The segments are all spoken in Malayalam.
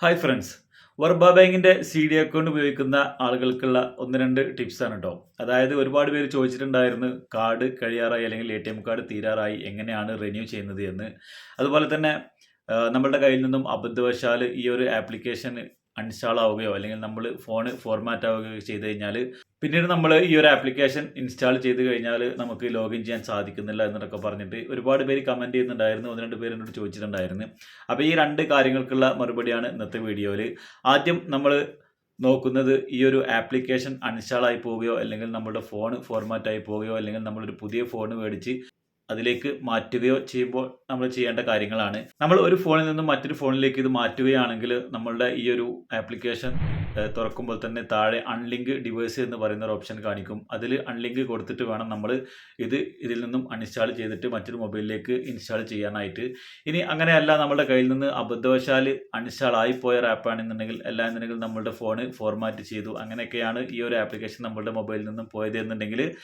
ഹായ് ഫ്രണ്ട്സ് വർബ ബാങ്കിന്റെ സി ഡി അക്കൗണ്ട് ഉപയോഗിക്കുന്ന ആളുകൾക്കുള്ള ഒന്ന് രണ്ട് ടിപ്സ് ആണ് കേട്ടോ അതായത് ഒരുപാട് പേര് ചോദിച്ചിട്ടുണ്ടായിരുന്നു കാർഡ് കഴിയാറായി അല്ലെങ്കിൽ എ ടി എം കാർഡ് തീരാറായി എങ്ങനെയാണ് റിന്യൂ ചെയ്യുന്നത് എന്ന്. അതുപോലെ തന്നെ നമ്മളുടെ കയ്യിൽ നിന്നും അബദ്ധവശാൽ ഈ ഒരു ആപ്ലിക്കേഷൻ അൺഇൻസ്റ്റാൾ ആവുകയോ അല്ലെങ്കിൽ നമ്മൾ ഫോൺ ഫോർമാറ്റ് ആവുകയോ ചെയ്ത് കഴിഞ്ഞാൽ പിന്നീട് നമ്മൾ ഈ ഒരു ആപ്ലിക്കേഷൻ ഇൻസ്റ്റാൾ ചെയ്ത് കഴിഞ്ഞാൽ നമുക്ക് ലോഗിൻ ചെയ്യാൻ സാധിക്കുന്നില്ല എന്നൊക്കെ പറഞ്ഞിട്ട് ഒരുപാട് പേര് കമന്റ് ചെയ്യുന്നുണ്ടായിരുന്നു. ഒന്ന് രണ്ട് പേര് എന്നോട് ചോദിച്ചിട്ടുണ്ടായിരുന്നു. അപ്പോൾ ഈ രണ്ട് കാര്യങ്ങൾക്കുള്ള മറുപടിയാണ് ഇന്നത്തെ വീഡിയോയിൽ ആദ്യം നമ്മൾ നോക്കുന്നത് ഈ ഒരു ആപ്ലിക്കേഷൻ അൺഇൻസ്റ്റാൾ ആയി പോവുകയോ അല്ലെങ്കിൽ നമ്മുടെ ഫോൺ ഫോർമാറ്റ് ആയി പോവുകയോ അല്ലെങ്കിൽ നമ്മളൊരു പുതിയ ഫോൺ മേടിച്ച് അതിലേക്ക് മാറ്റുകയോ ചെയ്യുമ്പോൾ നമ്മൾ ചെയ്യേണ്ട കാര്യങ്ങളാണ്. നമ്മൾ ഒരു ഫോണിൽ നിന്നും മറ്റൊരു ഫോണിലേക്ക് ഇത് മാറ്റുകയാണെങ്കിൽ നമ്മളുടെ ഈ ഒരു ആപ്ലിക്കേഷൻ തുറക്കുമ്പോൾ തന്നെ താഴെ അൺലിങ്ക് ഡിവൈസ് എന്ന് പറയുന്ന ഒരു ഓപ്ഷൻ കാണിക്കും. അതിൽ അൺലിങ്ക് കൊടുത്തിട്ട് വേണം നമ്മൾ ഇത് ഇതിൽ നിന്നും അൺഇൻസ്റ്റാൾ ചെയ്തിട്ട് മറ്റൊരു മൊബൈലിലേക്ക് ഇൻസ്റ്റാൾ ചെയ്യാനായിട്ട്. ഇനി അങ്ങനെയല്ല നമ്മുടെ കയ്യിൽ നിന്ന് അബദ്ധവശാൽ അൺഇൻസ്റ്റാൾ ആയിപ്പോയ ഒരു ആപ്പാണെന്നുണ്ടെങ്കിൽ അല്ല എന്നുണ്ടെങ്കിൽ നമ്മളുടെ ഫോൺ ഫോർമാറ്റ് ചെയ്തു. അങ്ങനെയൊക്കെയാണ് ഈ ഒരു ആപ്ലിക്കേഷൻ നമ്മളുടെ മൊബൈലിൽ നിന്നും പോയത് എന്നുണ്ടെങ്കിൽ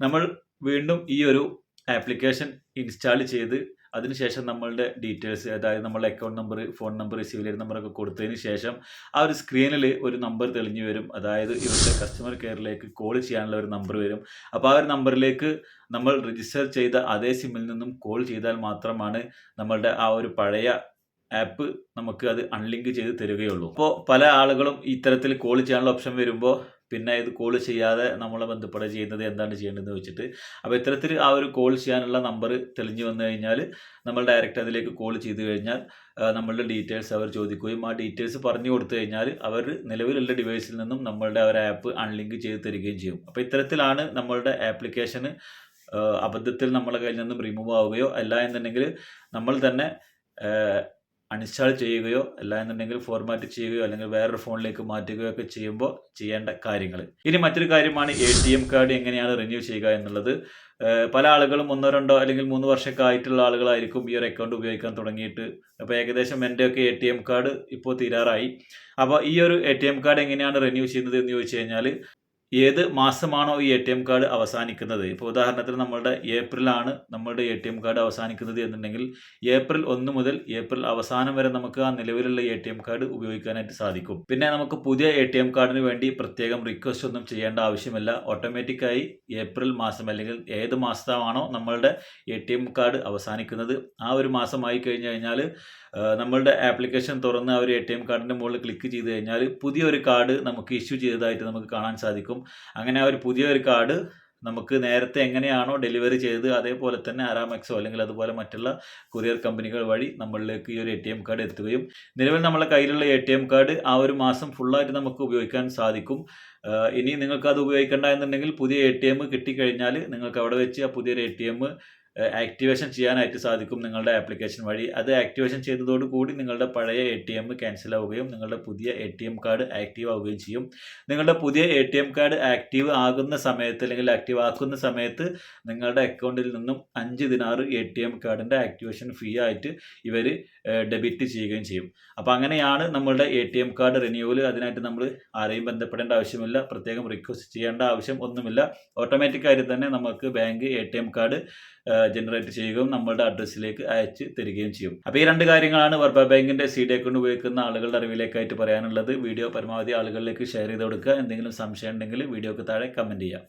നമ്മൾ വീണ്ടും ഈ ഒരു ആപ്ലിക്കേഷൻ ഇൻസ്റ്റാൾ ചെയ്ത് അതിനുശേഷം നമ്മളുടെ ഡീറ്റെയിൽസ് അതായത് നമ്മളുടെ അക്കൗണ്ട് നമ്പർ ഫോൺ നമ്പർ സിവിലിയർ നമ്പറൊക്കെ കൊടുത്തതിന് ശേഷം ആ ഒരു സ്ക്രീനിൽ ഒരു നമ്പർ തെളിഞ്ഞു വരും. അതായത് ഇവരുടെ കസ്റ്റമർ കെയറിലേക്ക് കോൾ ചെയ്യാനുള്ള ഒരു നമ്പർ വരും. അപ്പോൾ ആ ഒരു നമ്പറിലേക്ക് നമ്മൾ രജിസ്റ്റർ ചെയ്ത അതേ സിമ്മിൽ നിന്നും കോൾ ചെയ്താൽ മാത്രമാണ് നമ്മളുടെ ആ ഒരു പഴയ ആപ്പ് നമുക്ക് അത് അൺലിങ്ക് ചെയ്ത് തരികയുള്ളൂ. അപ്പോൾ പല ആളുകളും ഇത്തരത്തിൽ കോൾ ചെയ്യാനുള്ള ഓപ്ഷൻ വരുമ്പോൾ പിന്നെ ഇത് കോൾ ചെയ്യാതെ നമ്മളെ ബന്ധപ്പെടുക ചെയ്യുന്നത് എന്താണ് ചെയ്യേണ്ടതെന്ന് വെച്ചിട്ട്. അപ്പോൾ ഇത്തരത്തിൽ ആ ഒരു കോൾ ചെയ്യാനുള്ള നമ്പർ തെളിഞ്ഞു വന്നു കഴിഞ്ഞാൽ നമ്മൾ ഡയറക്റ്റ് അതിലേക്ക് കോൾ ചെയ്ത് കഴിഞ്ഞാൽ നമ്മളുടെ ഡീറ്റെയിൽസ് അവർ ചോദിക്കുകയും ആ ഡീറ്റെയിൽസ് പറഞ്ഞു കൊടുത്തു കഴിഞ്ഞാൽ അവർ നിലവിലുള്ള ഡിവൈസിൽ നിന്നും നമ്മളുടെ ഒരു ആപ്പ് അൺലിങ്ക് ചെയ്ത് തരികയും ചെയ്യും. അപ്പോൾ ഇത്തരത്തിലാണ് നമ്മളുടെ ആപ്ലിക്കേഷന് അബദ്ധത്തിൽ നമ്മളെ കയ്യിൽ നിന്നും റിമൂവ് ആവുകയോ അല്ല എന്നുണ്ടെങ്കിൽ നമ്മൾ തന്നെ അൺഇൻസ്റ്റാൾ ചെയ്യുകയോ അല്ല എന്നുണ്ടെങ്കിൽ ഫോർമാറ്റ് ചെയ്യുകയോ അല്ലെങ്കിൽ വേറൊരു ഫോണിലേക്ക് മാറ്റുകയോ ഒക്കെ ചെയ്യുമ്പോൾ ചെയ്യേണ്ട കാര്യങ്ങൾ. ഇനി മറ്റൊരു കാര്യമാണ് എ ടി എം കാർഡ് എങ്ങനെയാണ് റിന്യൂ ചെയ്യുക എന്നുള്ളത്. പല ആളുകളും ഒന്നോ രണ്ടോ അല്ലെങ്കിൽ മൂന്ന് വർഷമൊക്കെ ആയിട്ടുള്ള ആളുകളായിരിക്കും ഈ ഒരു അക്കൗണ്ട് ഉപയോഗിക്കാൻ തുടങ്ങിയിട്ട്. അപ്പോൾ ഏകദേശം എന്റെയൊക്കെ എ ടി എം കാർഡ് ഇപ്പോൾ തീരാറായി. അപ്പോൾ ഈ ഒരു എ ടി എം കാർഡ് എങ്ങനെയാണ് റിന്യൂ ചെയ്യുന്നത് എന്ന് ചോദിച്ചു കഴിഞ്ഞാൽ ഏത് മാസമാണോ ഈ എ ടി എം കാർഡ് അവസാനിക്കുന്നത്? ഇപ്പോൾ ഉദാഹരണത്തിന് നമ്മളുടെ ഏപ്രിലാണ് നമ്മളുടെ എ ടി എം കാർഡ് അവസാനിക്കുന്നത് എന്നുണ്ടെങ്കിൽ ഏപ്രിൽ ഒന്ന് മുതൽ ഏപ്രിൽ അവസാനം വരെ നമുക്ക് ആ നിലവിലുള്ള എ ടി എം കാർഡ് ഉപയോഗിക്കാനായിട്ട് സാധിക്കും. പിന്നെ നമുക്ക് പുതിയ എ ടി എം കാർഡിന് വേണ്ടി പ്രത്യേകം റിക്വസ്റ്റ് ഒന്നും ചെയ്യേണ്ട ആവശ്യമില്ല. ഓട്ടോമാറ്റിക്കായി ഏപ്രിൽ മാസം അല്ലെങ്കിൽ ഏത് മാസമാണോ നമ്മളുടെ എ ടി എം കാർഡ് അവസാനിക്കുന്നത്. ആ ഒരു മാസമായി കഴിഞ്ഞു കഴിഞ്ഞാൽ നമ്മളുടെ ആപ്ലിക്കേഷൻ തുറന്ന് ആ ഒരു എ ടി എം കാർഡിന്റെ മുകളിൽ ക്ലിക്ക് ചെയ്ത് കഴിഞ്ഞാൽ പുതിയൊരു കാർഡ് നമുക്ക് ഇഷ്യൂ ചെയ്തതായിട്ട് നമുക്ക് കാണാൻ സാധിക്കും. അങ്ങനെ ഒരു പുതിയൊരു കാർഡ് നമുക്ക് നേരത്തെ എങ്ങനെയാണോ ഡെലിവറി ചെയ്തത് അതേപോലെ തന്നെ അറാമെക്സോ അല്ലെങ്കിൽ അതുപോലെ മറ്റുള്ള കൊറിയർ കമ്പനികൾ വഴി നമ്മളിലേക്ക് ഈ ഒരു എ കാർഡ് എത്തുകയും നിലവിൽ നമ്മളെ കയ്യിലുള്ള എം കാർഡ് ആ ഒരു മാസം ഫുള്ളായിട്ട് നമുക്ക് ഉപയോഗിക്കാൻ സാധിക്കും. ഇനി നിങ്ങൾക്ക് അത് ഉപയോഗിക്കേണ്ട എന്നുണ്ടെങ്കിൽ പുതിയ എ ടി എം കിട്ടിക്കഴിഞ്ഞാൽ നിങ്ങൾക്ക് അവിടെ വെച്ച് ആ പുതിയൊരു എ ടി എം ആക്ടിവേഷൻ ചെയ്യാനായിട്ട് സാധിക്കും നിങ്ങളുടെ ആപ്ലിക്കേഷൻ വഴി. അത് ആക്ടിവേഷൻ ചെയ്തതോടുകൂടി നിങ്ങളുടെ പഴയ എ ടി എം ക്യാൻസൽ ആവുകയും നിങ്ങളുടെ പുതിയ A T M card active ആവുകയും ചെയ്യും. നിങ്ങളുടെ പുതിയ A T M card active ആകുന്ന സമയത്ത് അല്ലെങ്കിൽ ആക്റ്റീവ് ആക്കുന്ന സമയത്ത് നിങ്ങളുടെ അക്കൗണ്ടിൽ നിന്നും അഞ്ച് ദിനാറ് എ ടി എം കാർഡിന്റെ ആക്ടിവേഷൻ ഫീ ആയിട്ട് ഇവർ ഡെബിറ്റ് ചെയ്യുകയും ചെയ്യും. അപ്പോൾ അങ്ങനെയാണ് നമ്മളുടെ A T M card renewal അതിനായിട്ട് നമ്മൾ ആരെയും ബന്ധപ്പെടേണ്ട ആവശ്യമില്ല. പ്രത്യേകം റിക്വസ്റ്റ് ചെയ്യേണ്ട ആവശ്യം ഒന്നുമില്ല. ഓട്ടോമാറ്റിക്കായിട്ട് തന്നെ നമുക്ക് bank A T M card generate ചെയ്യുകയും നമ്മളുടെ അഡ്രസ്സിലേക്ക് അയച്ച് തരികയും ചെയ്യും. അപ്പോൾ ഈ രണ്ട് കാര്യങ്ങളാണ് വർബ ബാങ്കിന്റെ സി ഡി അക്കൗണ്ട് ഉപയോഗിക്കുന്ന ആളുകളുടെ അറിവിലേക്കായിട്ട് പറയാനുള്ളത്. വീഡിയോ പരമാവധി ആളുകളിലേക്ക് ഷെയർ ചെയ്ത് കൊടുക്കുക. എന്തെങ്കിലും സംശയം ഉണ്ടെങ്കിൽ വീഡിയോക്ക് താഴെ കമന്റ് ചെയ്യാം.